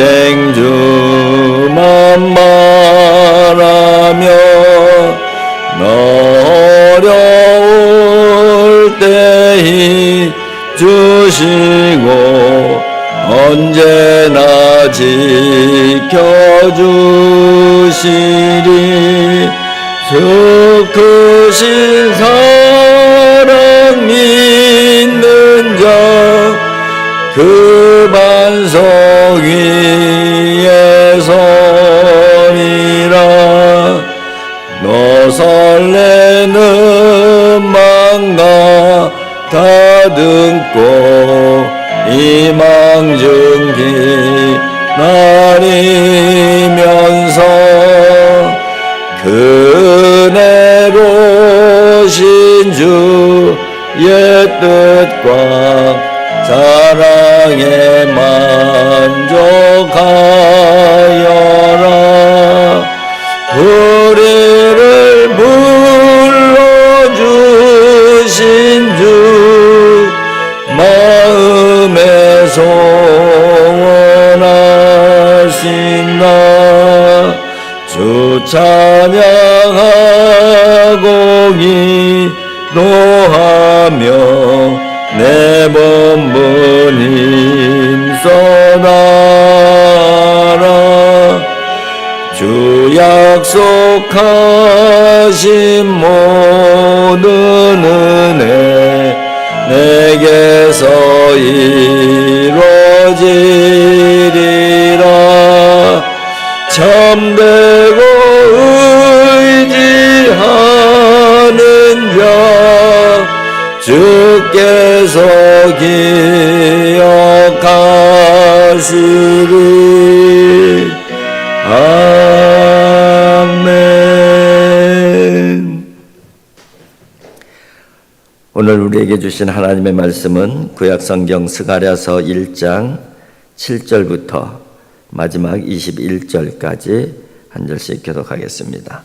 생 주만 바라며 너 어려울 때히 주시고 언제나 지켜주시리. 저 크신 사랑 믿는 자그 반석 다 찬양하고 기도하며 내 몸을 힘써나라. 주 약속하신 모든 은혜 내게서 이루어지리라. 참되고 주께서 기억하시리 아멘 오늘 우리에게 주신 하나님의 말씀은 구약성경 스가랴서 1장 7절부터 마지막 21절까지 한 절씩 교독하겠습니다.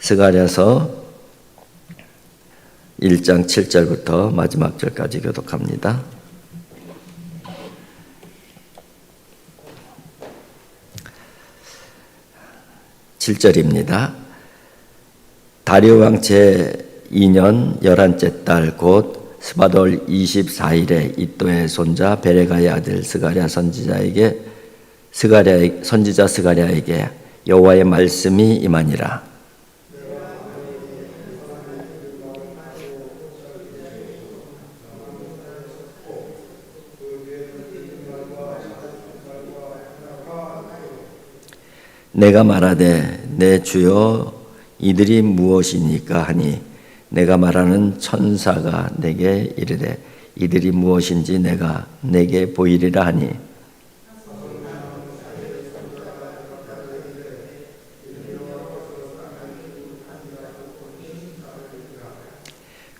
스가랴서 1장 7절부터 마지막 절까지 교독합니다. 칠절입니다 다리오 왕 제2년 열한째 달 곧 스바돌 24일에 이또의 손자 베레가의 아들 스가랴 선지자에게 스가랴 선지자 스가랴에게 여호와의 말씀이 임하니라 내가 말하되 내 주여 이들이 무엇이니까 하니 내가 말하는 천사가 내게 이르되 이들이 무엇인지 내가 내게 보이리라 하니.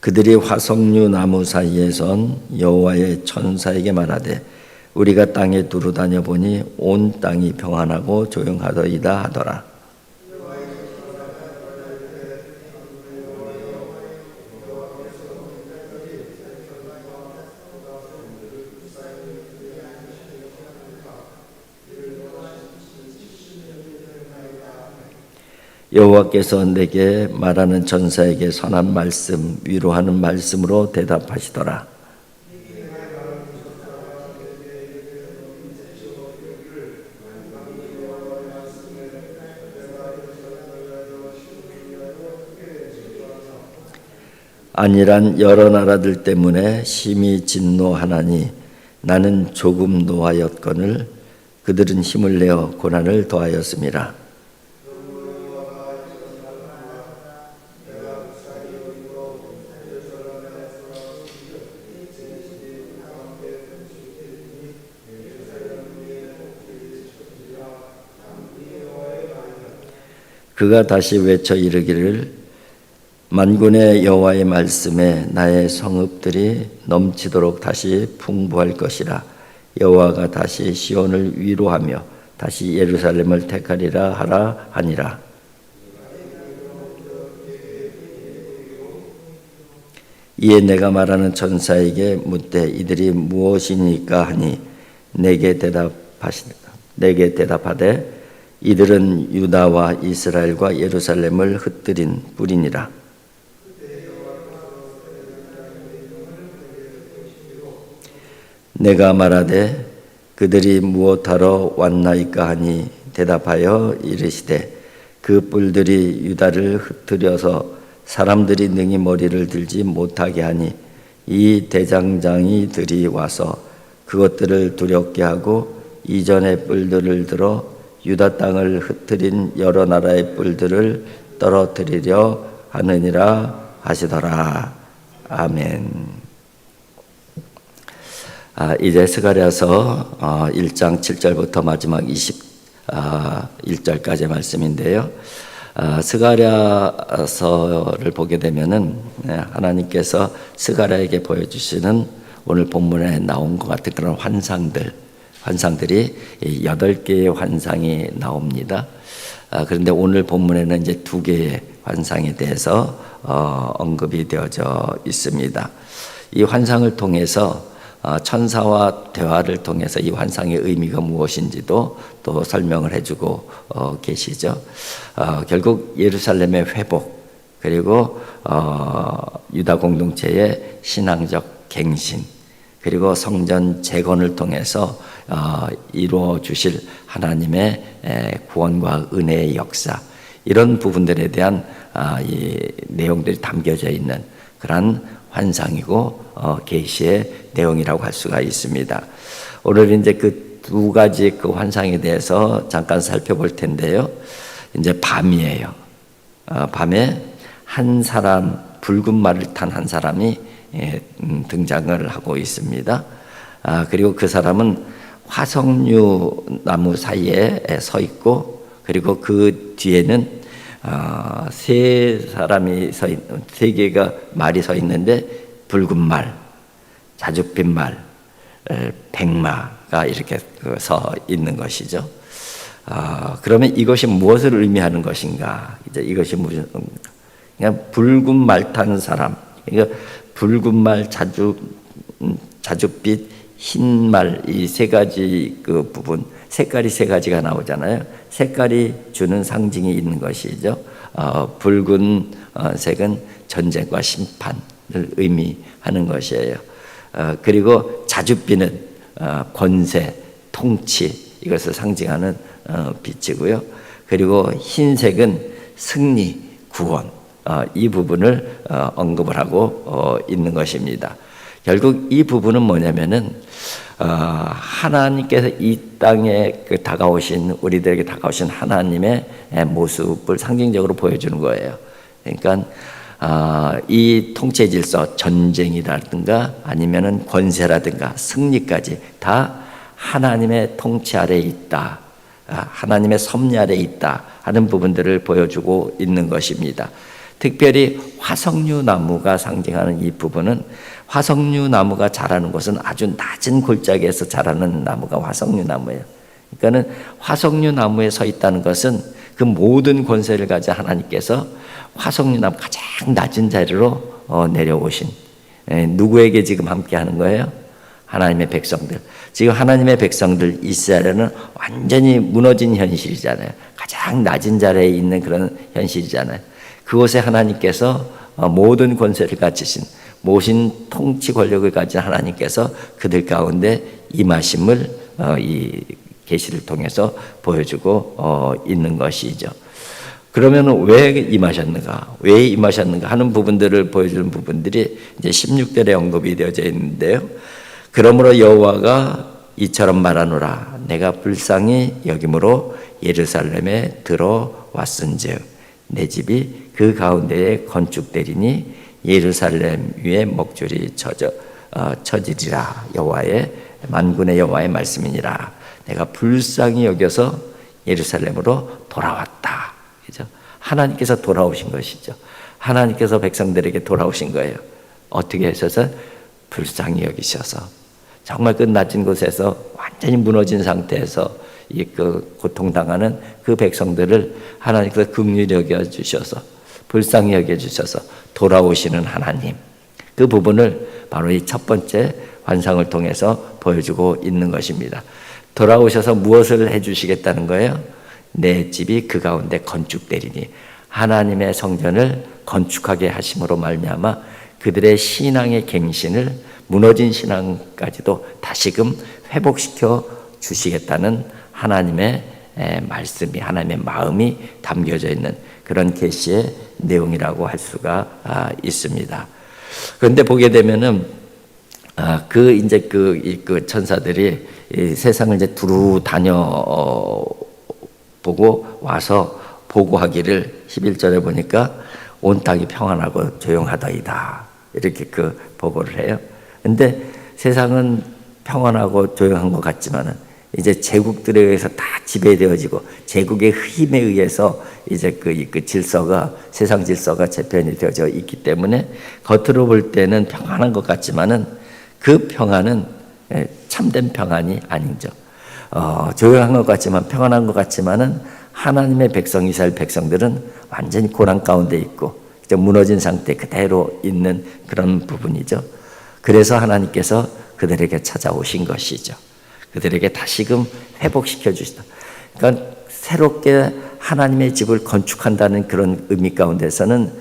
그들이 화석류 나무 사이에 선 여호와의 천사에게 말하되 우리가 땅에 두루 다녀 보니 온 땅이 평안하고 조용하더이다 하더라. 여호와께서 내게 말하는 전사에게 선한 말씀, 위로하는 말씀으로 대답하시더라. 아니란 여러 나라들 때문에 심히 진노하나니 나는 조금 노하였거늘 그들은 힘을 내어 고난을 더하였습니다. 그가 다시 외쳐 이르기를 만군의 여호와의 말씀에 나의 성읍들이 넘치도록 다시 풍부할 것이라. 여호와가 다시 시온을 위로하며 다시 예루살렘을 택하리라 하라 하니라. 이에 내가 말하는 천사에게 묻되 이들이 무엇이니까 하니 내게 대답하시 내게 대답하되 이들은 유다와 이스라엘과 예루살렘을 흩뜨린 뿌리니라 내가 말하되 그들이 무엇하러 왔나이까 하니 대답하여 이르시되 그 뿔들이 유다를 흩뜨려서 사람들이 능히 머리를 들지 못하게 하니 이 대장장이 들이 와서 그것들을 두렵게 하고 이전의 뿔들을 들어 유다 땅을 흩뜨린 여러 나라의 뿔들을 떨어뜨리려 하느니라 하시더라 아멘. 아, 이제 스가랴서 어, 1장 7절부터 마지막 21절까지 말씀인데요. 아, 스가랴서를 보게 되면은 네, 하나님께서 스가랴에게 보여주시는 오늘 본문에 나온 것 같은 그런 환상들, 환상들이 여덟 개의 환상이 나옵니다. 아, 그런데 오늘 본문에는 이제 두 개의 환상에 대해서 어, 언급이 되어져 있습니다. 이 환상을 통해서 어, 천사와 대화를 통해서 이 환상의 의미가 무엇인지도 또 설명을 해주고 어, 계시죠. 어, 결국 예루살렘의 회복 그리고 어, 유다 공동체의 신앙적 갱신 그리고 성전 재건을 통해서 어, 이루어 주실 하나님의 에, 구원과 은혜의 역사 이런 부분들에 대한 아, 이 내용들이 담겨져 있는 그러한 환상이고 어, 계시의 내용이라고 할 수가 있습니다. 오늘 이제 그 두 가지 그 환상에 대해서 잠깐 살펴볼 텐데요. 이제 밤이에요. 어, 밤에 한 사람 붉은 말을 탄 한 사람이 예, 음, 등장을 하고 있습니다. 아, 그리고 그 사람은 화석류 나무 사이에 서 있고 그리고 그 뒤에는 어, 세 사람이 서 있, 세 개가 말이 서 있는데 붉은 말, 자줏빛 말, 에, 백마가 이렇게 그서 있는 것이죠. 아, 그러면 이것이 무엇을 의미하는 것인가? 이제 이것이 무슨 그냥 붉은 말 타는 사람, 그러니까 붉은 말, 자주 음, 자줏빛, 흰 말 이 세 가지 그 부분 색깔이 세 가지가 나오잖아요. 색깔이 주는 상징이 있는 것이죠. 어, 붉은 어, 색은 전쟁과 심판을 의미하는 것이에요. 어, 그리고 자줏빛은 어, 권세, 통치 이것을 상징하는 어, 빛이고요. 그리고 흰색은 승리, 구원 어, 이 부분을 어, 언급을 하고 어, 있는 것입니다. 결국 이 부분은 뭐냐면은 어, 하나님께서 이 땅에 그 다가오신 우리들에게 다가오신 하나님의 모습을 상징적으로 보여주는 거예요. 그러니까 아, 이 통치 질서, 전쟁이라든가 아니면은 권세라든가 승리까지 다 하나님의 통치 아래 있다. 아, 하나님의 섭리 아래 있다 하는 부분들을 보여주고 있는 것입니다. 특별히 화석류 나무가 상징하는 이 부분은 화석류 나무가 자라는 곳은 아주 낮은 골짜기에서 자라는 나무가 화석류 나무예요. 그러니까는 화석류 나무에 서 있다는 것은 그 모든 권세를 가진 하나님께서 화석류 나무 가장 낮은 자리로 어, 내려오신 에, 누구에게 지금 함께 하는 거예요? 하나님의 백성들. 지금 하나님의 백성들 이스라엘은 완전히 무너진 현실이잖아요. 가장 낮은 자리에 있는 그런 현실이잖아요. 그곳에 하나님께서 어, 모든 권세를 가지신 모신 통치 권력을 가진 하나님께서 그들 가운데 임하심을 어, 이 계시를 통해서 보여주고 어, 있는 것이죠. 그러면 왜 임하셨는가? 왜 임하셨는가 하는 부분들을 보여주는 부분들이 이제 16절에 언급이 되어져 있는데요. 그러므로 여호와가 이처럼 말하노라 내가 불쌍히 여김으로 예루살렘에 들어왔은즉 내 집이 그 가운데에 건축되리니 예루살렘 위에 목줄이 쳐져 어, 쳐지리라. 여호와의 만군의 여호와의 말씀이니라. 내가 불쌍히 여겨서 예루살렘으로 돌아왔다. 그죠? 하나님께서 돌아오신 것이죠. 하나님께서 백성들에게 돌아오신 거예요. 어떻게 하셔서? 불쌍히 여기셔서. 정말 그 낮은 곳에서 완전히 무너진 상태에서 이 그 고통당하는 그 백성들을 하나님께서 긍휼히 여겨 주셔서 불쌍히 여겨 주셔서 돌아오시는 하나님 그 부분을 바로 이 첫 번째 환상을 통해서 보여주고 있는 것입니다. 돌아오셔서 무엇을 해주시겠다는 거예요? 내 집이 그 가운데 건축되리니 하나님의 성전을 건축하게 하심으로 말미암아 그들의 신앙의 갱신을 무너진 신앙까지도 다시금 회복시켜 주시겠다는 하나님의 말씀이 하나님의 마음이 담겨져 있는 그런 계시의 내용이라고 할 수가 아, 있습니다. 그런데 보게 되면은 아, 그 이제 그, 그 천사들이 세상을 이제 두루 다녀 어, 보고 와서 보고하기를 11절에 보니까 온 땅이 평안하고 조용하다이다. 이렇게 그 보고를 해요. 근데 세상은 평안하고 조용한 것 같지만은 이제 제국들에 의해서 다 지배되어지고 제국의 힘에 의해서 이제 그, 그 질서가 세상 질서가 재편이 되어져 있기 때문에 겉으로 볼 때는 평안한 것 같지만은 그 평안은 예, 참된 평안이 아니죠. 어, 조용한 것 같지만 평안한 것 같지만은 하나님의 백성 이스라엘 백성들은 완전히 고난 가운데 있고 무너진 상태 그대로 있는 그런 부분이죠. 그래서 하나님께서 그들에게 찾아오신 것이죠. 그들에게 다시금 회복시켜 주시다. 그러니까 새롭게 하나님의 집을 건축한다는 그런 의미 가운데서는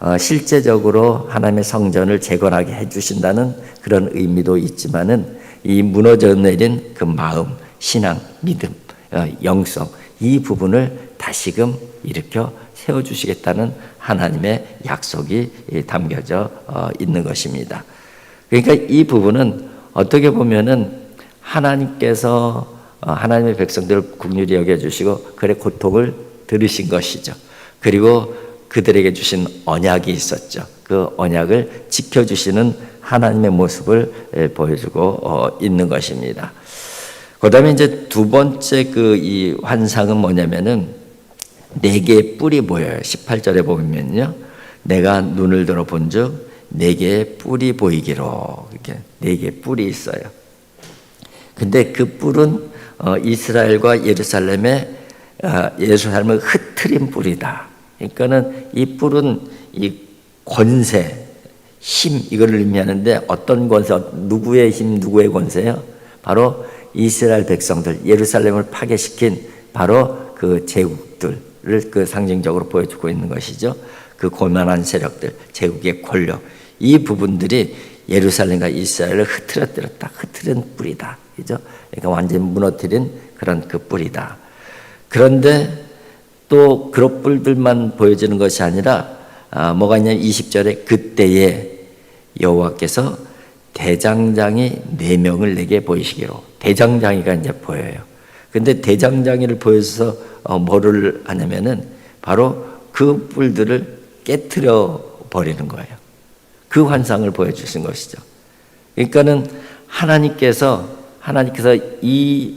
어, 실제적으로 하나님의 성전을 재건하게 해주신다는 그런 의미도 있지만은 이 무너져 내린 그 마음, 신앙, 믿음, 어, 영성 이 부분을 다시금 일으켜 세워주시겠다는 하나님의 약속이 예, 담겨져 어, 있는 것입니다. 그러니까 이 부분은 어떻게 보면은 하나님께서 어, 하나님의 백성들을 국률이 여겨주시고 그의 고통을 들으신 것이죠. 그리고 그들에게 주신 언약이 있었죠. 그 언약을 지켜주시는 하나님의 모습을 예, 보여주고 어, 있는 것입니다. 그 다음에 이제 두 번째 그 이 환상은 뭐냐면은 네 개의 뿔이 보여요. 18절에 보면요. 내가 눈을 들어 본즉 네 개의 뿔이 보이기로 이렇게 네 개의 뿔이 있어요. 근데 그 뿔은 어, 이스라엘과 예루살렘의 어, 예루살렘을 흩트린 뿔이다. 그러니까는 이 뿔은 이 권세, 힘 이거를 의미하는데 어떤 권세, 누구의 힘, 누구의 권세요? 바로 이스라엘 백성들, 예루살렘을 파괴시킨 바로 그 제국들을 그 상징적으로 보여주고 있는 것이죠. 그 고만한 세력들, 제국의 권력, 이 부분들이 예루살렘과 이스라엘을 흐트러뜨렸다. 흐트린 뿌리다. 그죠? 그러니까 완전히 무너뜨린 그런 그 뿌리다. 그런데 또 그런 뿔들만 보여지는 것이 아니라 아, 뭐가 있냐면 20절에 그때에 여호와께서 대장장이 네 명을 내게 보이시기로 대장장이가 이제 보여요. 근데 대장장이를 보여서 어, 뭐를 하냐면은 바로 그 뿔들을 깨뜨려 버리는 거예요. 그 환상을 보여주신 것이죠. 그러니까는 하나님께서 하나님께서 이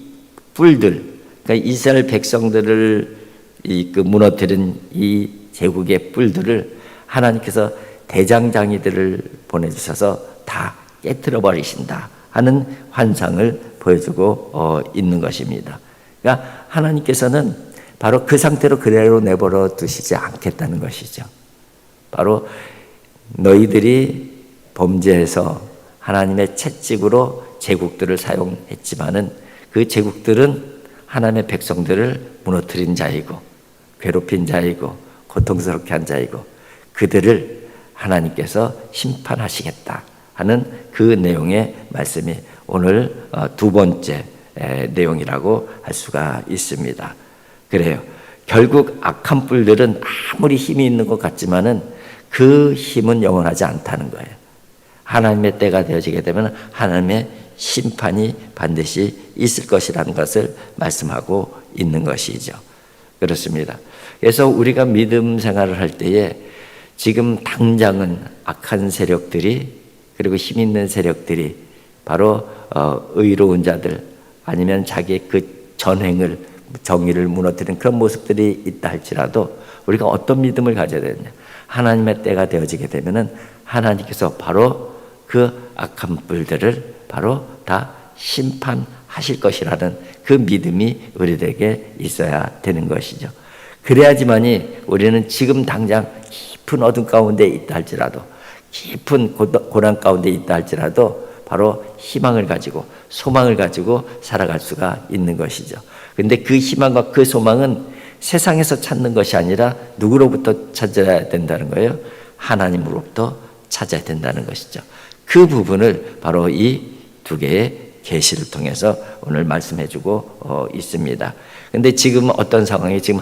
뿔들, 그러니까 이스라엘 백성들을 이 그 무너뜨린 이 제국의 뿔들을 하나님께서 대장장이들을 보내주셔서 다 깨뜨려 버리신다 하는 환상을 보여주고 어, 있는 것입니다. 그러니까 하나님께서는 바로 그 상태로 그대로 내버려 두시지 않겠다는 것이죠. 바로 너희들이 범죄해서 하나님의 채찍으로 제국들을 사용했지만은 그 제국들은 하나님의 백성들을 무너뜨린 자이고 괴롭힌 자이고 고통스럽게 한 자이고 그들을 하나님께서 심판하시겠다 하는 그 내용의 말씀이 오늘 어, 두 번째 내용이라고 할 수가 있습니다. 그래요. 결국 악한 뿔들은 아무리 힘이 있는 것 같지만은 그 힘은 영원하지 않다는 거예요. 하나님의 때가 되어지게 되면 하나님의 심판이 반드시 있을 것이라는 것을 말씀하고 있는 것이죠. 그렇습니다. 그래서 우리가 믿음 생활을 할 때에 지금 당장은 악한 세력들이 그리고 힘 있는 세력들이 바로 어, 의로운 자들 아니면 자기의 그 전행을 정의를 무너뜨리는 그런 모습들이 있다 할지라도 우리가 어떤 믿음을 가져야 되느냐 하나님의 때가 되어지게 되면은 하나님께서 바로 그 악한 뿔들을 바로 다 심판하실 것이라는 그 믿음이 우리에게 있어야 되는 것이죠. 그래야지만이 우리는 지금 당장 깊은 어둠 가운데 있다 할지라도 깊은 고난 가운데 있다 할지라도 바로 희망을 가지고 소망을 가지고 살아갈 수가 있는 것이죠. 근데 그 희망과 그 소망은 세상에서 찾는 것이 아니라 누구로부터 찾아야 된다는 거예요? 하나님으로부터 찾아야 된다는 것이죠. 그 부분을 바로 이 두 개의 계시를 통해서 오늘 말씀해 주고 어, 있습니다. 근데 지금 어떤 상황이 지금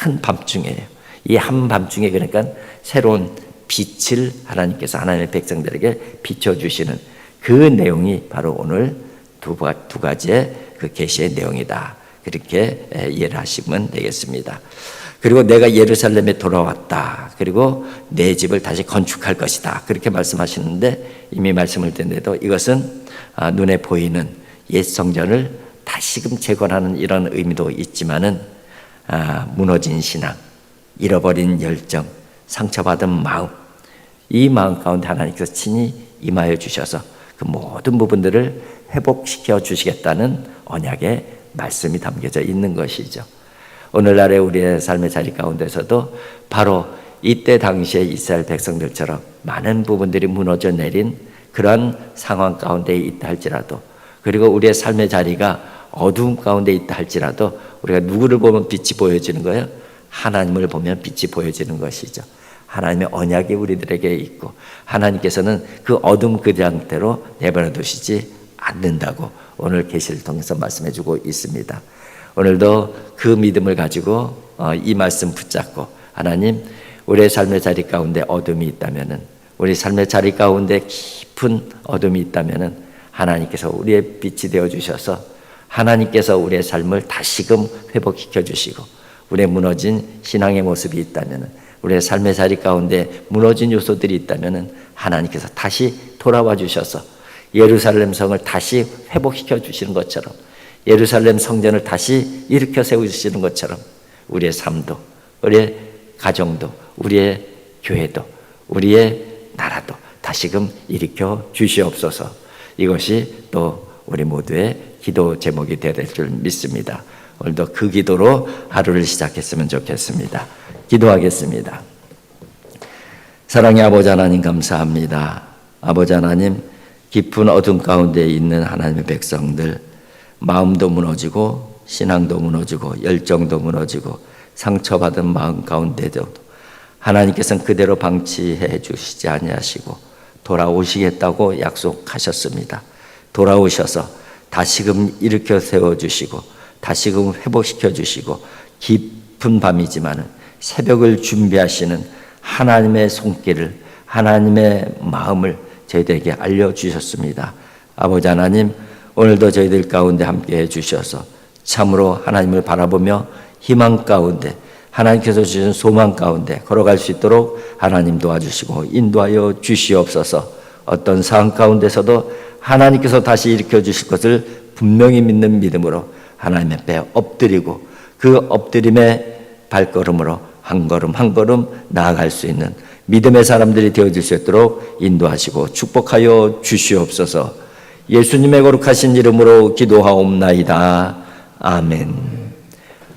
한밤중이에요. 이 한밤중에 그러니까 새로운 빛을 하나님께서 하나님의 백성들에게 비춰 주시는 그 내용이 바로 오늘 두, 두 가지의 그 계시의 내용이다. 그렇게 이해를 하시면 되겠습니다. 그리고 내가 예루살렘에 돌아왔다. 그리고 내 집을 다시 건축할 것이다. 그렇게 말씀하시는데 이미 말씀을 드는데도 이것은 아, 눈에 보이는 옛 성전을 다시금 재건하는 이런 의미도 있지만은 아, 무너진 신앙, 잃어버린 열정, 상처받은 마음, 이 마음 가운데 하나님께서 친히 임하여 주셔서 그 모든 부분들을 회복시켜 주시겠다는 언약의 말씀이 담겨져 있는 것이죠. 오늘날의 우리의 삶의 자리 가운데서도 바로 이때 당시에 이스라엘 백성들처럼 많은 부분들이 무너져 내린 그러한 상황 가운데 있다 할지라도 그리고 우리의 삶의 자리가 어두움 가운데 있다 할지라도 우리가 누구를 보면 빛이 보여지는 거예요? 하나님을 보면 빛이 보여지는 것이죠. 하나님의 언약이 우리들에게 있고 하나님께서는 그 어둠 그 상태로 내버려 두시지 않는다고 오늘 계시를 통해서 말씀해 주고 있습니다. 오늘도 그 믿음을 가지고 어, 이 말씀 붙잡고 하나님 우리의 삶의 자리 가운데 어둠이 있다면은 우리 삶의 자리 가운데 깊은 어둠이 있다면은 하나님께서 우리의 빛이 되어 주셔서 하나님께서 우리의 삶을 다시금 회복시켜 주시고 우리의 무너진 신앙의 모습이 있다면은 우리의 삶의 자리 가운데 무너진 요소들이 있다면은 하나님께서 다시 돌아와 주셔서 예루살렘 성을 다시 회복시켜 주시는 것처럼 예루살렘 성전을 다시 일으켜 세워 주시는 것처럼 우리의 삶도 우리의 가정도 우리의 교회도 우리의 나라도 다시금 일으켜 주시옵소서. 이것이 또 우리 모두의 기도 제목이 되야 될 줄 믿습니다. 오늘도 그 기도로 하루를 시작했으면 좋겠습니다. 기도하겠습니다. 사랑의 아버지 하나님 감사합니다. 아버지 하나님 깊은 어둠 가운데 있는 하나님의 백성들 마음도 무너지고 신앙도 무너지고 열정도 무너지고 상처받은 마음 가운데도 하나님께서는 그대로 방치해 주시지 아니하시고 돌아오시겠다고 약속하셨습니다. 돌아오셔서 다시금 일으켜 세워 주시고 다시금 회복시켜 주시고 깊은 밤이지만은 새벽을 준비하시는 하나님의 손길을 하나님의 마음을 저희들에게 알려 주셨습니다. 아버지 하나님 오늘도 저희들 가운데 함께 해 주셔서 참으로 하나님을 바라보며 희망 가운데 하나님께서 주신 소망 가운데 걸어갈 수 있도록 하나님 도와주시고 인도하여 주시옵소서 어떤 상황 가운데서도 하나님께서 다시 일으켜 주실 것을 분명히 믿는 믿음으로 하나님 앞에 엎드리고 그 엎드림의 발걸음으로 한 걸음 한 걸음 나아갈 수 있는 믿음의 사람들이 되어질 수 있도록 인도하시고 축복하여 주시옵소서 예수님의 거룩하신 이름으로 기도하옵나이다. 아멘.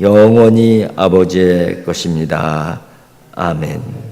영원히 아버지의 것입니다. 아멘.